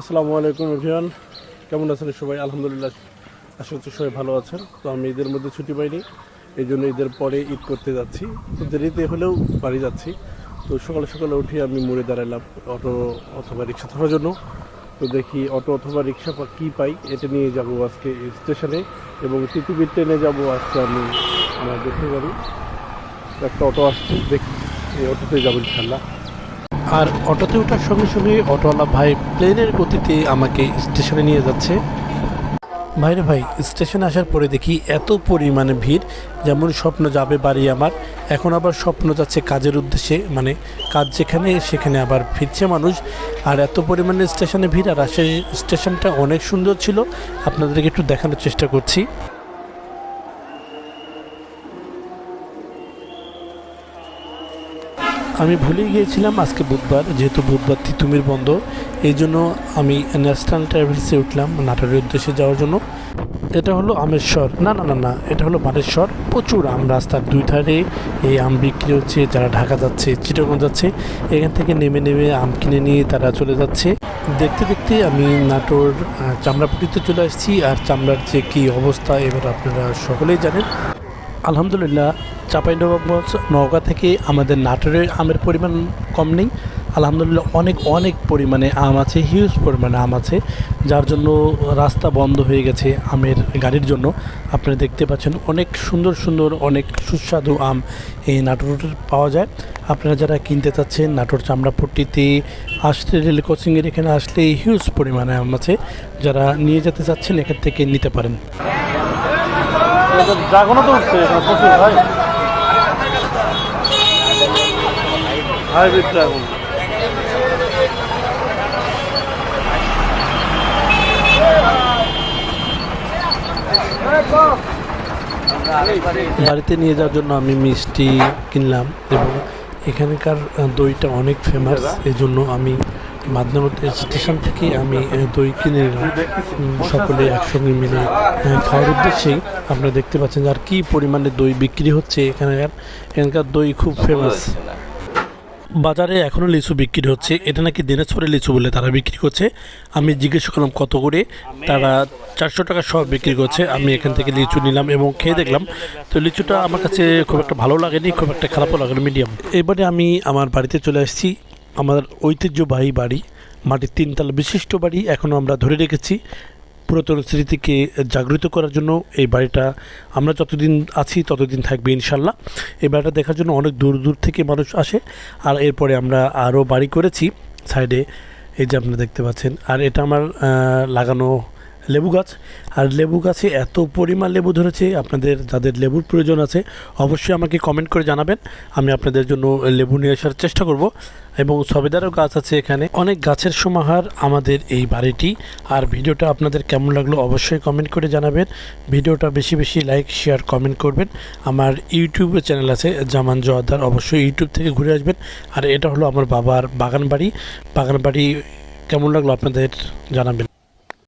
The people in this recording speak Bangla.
আসসালামু আলাইকুম এভিয়ান কেমন আছেন সবাই? আলহামদুলিল্লাহ, আশা করছি সবাই ভালো আছেন। তো আমি ঈদের মধ্যে ছুটি পাইনি এই জন্য ঈদের পরে ঈদ করতে যাচ্ছি। তো দেরিতে হলেও বাড়ি যাচ্ছি। তো সকালে সকালে উঠে আমি মোড়ে দাঁড়ালাম অটো অথবা রিক্সা থাকার জন্য। তো দেখি অটো অথবা রিক্সা কী পাই, এটা নিয়ে যাব আজকে স্টেশনে। এবং তিতুবির ট্রেনে যাব আজকে আমি দেখতে পারি। একটা অটো আসছে, দেখি এই অটোতে যাব ইনশাল্লাহ আর অটোতে ওঠার সঙ্গে সঙ্গে অটোওয়ালা ভাই প্লেনের গতিতে আমাকে স্টেশনে নিয়ে যাচ্ছে। ভাইরে ভাই, স্টেশনে আসার পরে দেখি এত পরিমাণে ভিড়, যেমন স্বপ্ন যাবে বাড়ি আমার, এখন আবার স্বপ্ন যাচ্ছে কাজের উদ্দেশ্যে মানে কাজ যেখানে সেখানে আবার ফিরছে মানুষ, আর এত পরিমাণে স্টেশনে ভিড়, আর রাজশাহী স্টেশনটা অনেক সুন্দর ছিল। আপনাদেরকে একটু দেখানোর চেষ্টা করছি। আমি ভুলে গিয়েছিলাম আজকে বুধবার, যেহেতু বুধবার তিতুমির বন্ধ, এই জন্য আমি ন্যাশনাল ট্রাভেলসে উঠলাম নাটোরের উদ্দেশ্যে যাওয়ার জন্য। এটা হলো আমেশ্বর। না না না না, এটা হলো বানেশ্বর। প্রচুর আম রাস্তার দুই ধারে এই আম বিক্রি হচ্ছে, যারা ঢাকা যাচ্ছে চিটাগঞ্জ যাচ্ছে, এখান থেকে নেমে নেমে আম কিনে নিয়ে তারা চলে যাচ্ছে। দেখতে দেখতে আমি নাটোর চামড়াপুটিতে চলে আসছি, আর চামড়ার যে কী অবস্থা, এবার আপনারা সকলেই জানেন। আলহামদুলিল্লাহ চাঁপাইনবাবগঞ্জ নওগাঁ থেকে আমাদের নাটোরের আমের পরিমাণ কম নেই। আলহামদুলিল্লাহ, অনেক অনেক পরিমাণে আম আছে হিউজ পরিমাণে আম আছে, যার জন্য রাস্তা বন্ধ হয়ে গেছে আমের গাড়ির জন্য। আপনারা দেখতে পাচ্ছেন অনেক সুন্দর সুন্দর, অনেক সুস্বাদু আম এই নাটোর পাওয়া যায়। আপনারা যারা কিনতে চাচ্ছেন নাটোর চামড়াপট্টিতে, আসলে রেল কোচিংয়ের এখানে আসলে হিউজ পরিমাণে আম আছে। যারা নিয়ে যেতে চাচ্ছেন এখান থেকে নিতে পারেন। ড্রাগনও তো উঠছে এখানে প্রচুর ভাই। হাইব্রিড ড্রাগন বাড়িতে নিয়ে যাওয়ার জন্য আমি মিষ্টি কিনলাম এবং এখানকার দইটা অনেক ফেমাস এই জন্য আমি মাদনামত স্টেশন থেকে আমি দই কিনে সকলে একসঙ্গে মিলে খাওয়ার উদ্দেশ্যেই আপনারা দেখতে পাচ্ছেন আর কি পরিমাণে দই বিক্রি হচ্ছে এখানকার। এখানকার দই খুব ফেমাস বাজারে এখনও লিচু বিক্রি হচ্ছে। এটা নাকি দিনাজপুরের লিচু বলে তারা বিক্রি করছে। আমি জিজ্ঞেস করলাম, কত করে? তারা চারশো টাকা সব বিক্রি করছে। আমি এখান থেকে লিচু নিলাম এবং খেয়ে দেখলাম। তো লিচুটা আমার কাছে খুব একটা ভালো লাগেনি, খুব একটা খারাপও লাগেনি মিডিয়াম। এবারে আমি আমার বাড়িতে চলে আসছি। আমার ঐতিহ্যবাহী বাড়ি, মাটির তিনতলা বিশিষ্ট বাড়ি এখনও আমরা ধরে রেখেছি। পুরাতন স্মৃতিকে জাগ্রত করার জন্য এই বাড়িটা আমরা যতদিন আছি ততদিন থাকবে ইনশাল্লাহ। এই বাড়িটা দেখার জন্য অনেক দূর দূর থেকে মানুষ আসে। আর এরপরে আমরা আরও বাড়ি করেছি। সাইডে এই যে আপনারা দেখতে পাচ্ছেন। আর এটা আমার লাগানো লেবু গাছ। আর লেবু গাছে এত পরিমাণ লেবু ধরেছে, আপনাদের যাদের লেবুর প্রয়োজন আছে, অবশ্যই আমাকে কমেন্ট করে জানাবেন। আমি আপনাদের জন্য লেবু নিয়ে আসার চেষ্টা করব। এবং সবেদারও গাছ আছে এখানে। অনেক গাছের সমাহার আমাদের এই বাড়িটি। আর ভিডিওটা আপনাদের কেমন লাগল অবশ্যই কমেন্ট করে জানাবেন। ভিডিওটা বেশি বেশি লাইক শেয়ার কমেন্ট করবেন। আমার ইউটিউবে চ্যানেল আছে জামান জোয়াদার। অবশ্যই ইউটিউব থেকে ঘুরে আসবেন। আর এটা হলো আমার বাবার বাগান বাড়ি বাগান বাড়ি কেমন লাগল আপনাদের জানাবেন?